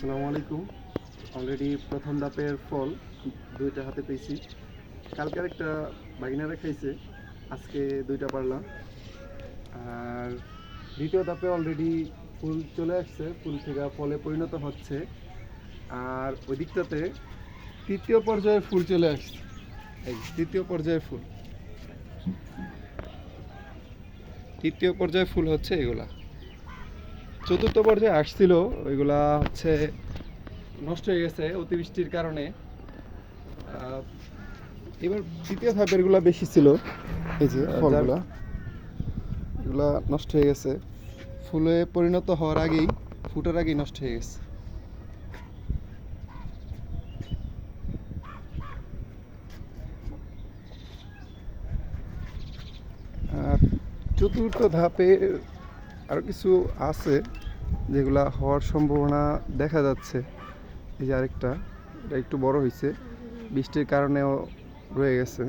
আসসালামু আলাইকুম। অলরেডি প্রথম ধাপের ফল দুইটা হাতে পেয়েছি। কালকের একটা বাগিনারে খাইছে, আজকে দুইটা পারলাম। আর দ্বিতীয় ধাপে অলরেডি ফুল চলে আসছে, ফুল থেকে ফলে পরিণত হচ্ছে। আর ওই দিকটাতে তৃতীয় পর্যায়ে ফুল চলে আসছে। এই তৃতীয় পর্যায়ে ফুল। তৃতীয় পর্যায়ে ফুল হচ্ছে এগুলা। চতুর্থ পর্যায়ে আসছিল ওইগুলা হচ্ছে নষ্ট হয়ে গেছে অতিবৃষ্টির কারণে। এবার দ্বিতীয় ধাপেরগুলা বেশি ছিল এই যে ফলগুলা। এগুলা নষ্ট হয়ে গেছে। ফুলে পরিণত হওয়ার আগেই ফুটার আগেই নষ্ট হয়ে গেছে। আর চতুর্থ ধাপে আরও কিছু আছে যেগুলা হওয়ার সম্ভাবনা দেখা যাচ্ছে। এই যে আরেকটা, এটা একটু বড় হয়েছে বৃষ্টির কারণেও রয়ে গেছে।